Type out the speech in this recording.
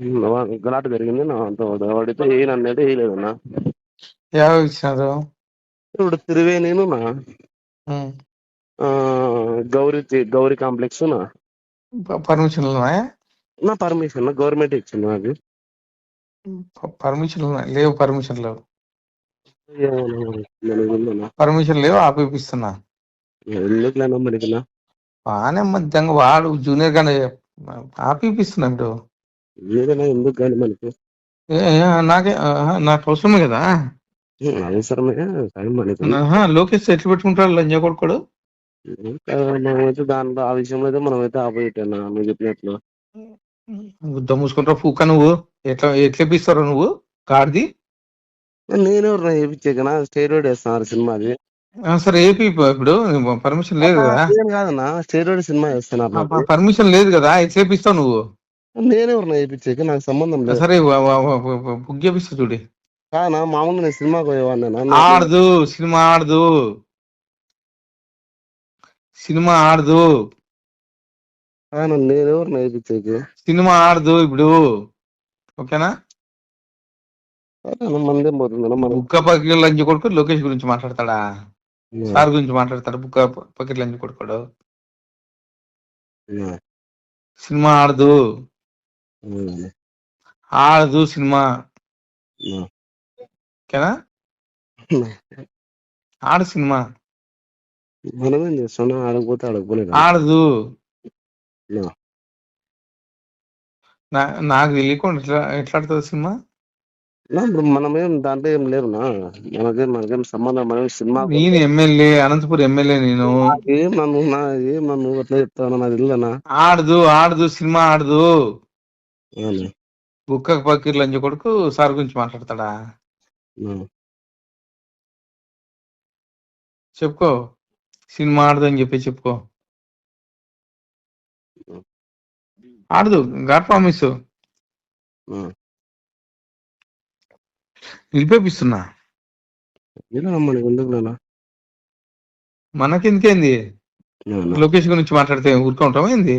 గలాట జరిగింది నా అంత వాడితే ఏయను అనేది వేయలేదు నా యావ ఇచ్చినారు ఇప్పుడు త్రివేణిను నా ఉమ్. ఆ, గౌరీ గౌరీ కాంప్లెక్స్ నా. ప- పర్మిషన్లు ఉన్నాయా? నా పర్మిషన్ గవర్నమెంట్ ఇచ్చింది నాకు. ప- పర్మిషన్లు ఉన్నాయి? లేవు పర్మిషన్ లేవు పర్మిషన్ లేవు ఆపిపిస్తున్నా. ఎందుకులేనా మనకి నా? బాగానే మధ్యంగా వాడు జూనియర్ గానే ఆపిపిస్తున్నా ఇప్పుడు ఏదైనా ఎందుకు కానీ మనకి? నాకే నాకు అవసరమే కదా. అవసరమే మనకి. లోకేష్ ఎట్లు పెట్టుకుంటాడు లంజా కొడుకోడు? మనమైతే దాంట్లో ఆ విషయంలో అయితే మనమైతే ఆపోయిట్టా నువ్వు చెప్పినట్లు గుద్ద మూసుకుంటావు? పూక నువ్వు? ఎట్లా ఎట్లేపిస్తావు నువ్వు? కార్ది నేనెవరు చేయించాకనా స్టేరోయిడ్ వేస్తున్నారు సినిమాది. సరే ఏపీ ఇప్పు- ఇప్పుడు పర్మిషన్ లేదు కదా. నేను కాదన్నా స్టేరోయిడ్ సినిమా వేస్తున్నారు పర్మిషన్ లేదు కదా. ఎట్లేపిస్తావు నువ్వు? నేనెవరు వేయించాక నాకు సంబంధం లేదు. సరే బుక్ చేపిస్తా చూడి. కానా మామూలు నేను సినిమాకి పోయేవాడినా ఆడదు సినిమా ఆడదు. సినిమా ఆడదు. నేనెవరు వేయించాక సినిమా ఆడదు ఇప్పుడు. ఓకేనా? మందేం బుక్క పకెట్ లంచ్ కొడుకు లోకేష్ గురించి మాట్లాడతాడా? సార్ గురించి మాట్లాడతాడు? బుక్క పకెట్ లంచ్ కొడుకోడు. సినిమా ఆడదు. ఆడదు సినిమా. ఓకేనా ఆడు సినిమా. మనమేం చేస్తున్నా ఆడకపోతే ఆడకపోలేదు ఆడదు. నా నాకు తెలియకుండా ఎట్లా ఎట్లా ఆడుతుంది సినిమా? నా ఇప్పుడు మనమేం దాంట్లో ఏం లేవునా మనకేం మనకేం సంబంధం మనం సినిమా నేను ఎమ్మెల్యే అనంతపురం ఎమ్మెల్యే నేను. ఏం నన్ను నా ఏం నన్ను అట్లా చెప్తాను నాకు తెలియదనా ఆడదు ఆడదు సినిమా ఆడదు. అవును. బుక్క పకీర్ లంచ్ కొడుకు సార్ గురించి మాట్లాడతాడా. చెప్పుకో సినిమా ఆడదు అని చెప్పి చెప్పుకో ఆడదు గాడ్ ప్రామిస్. నిలిపేపిస్తున్నా? మనకెందుకేంది లోకేష్ గురించి మాట్లాడితే ఊరుకుంటాం ఏంది.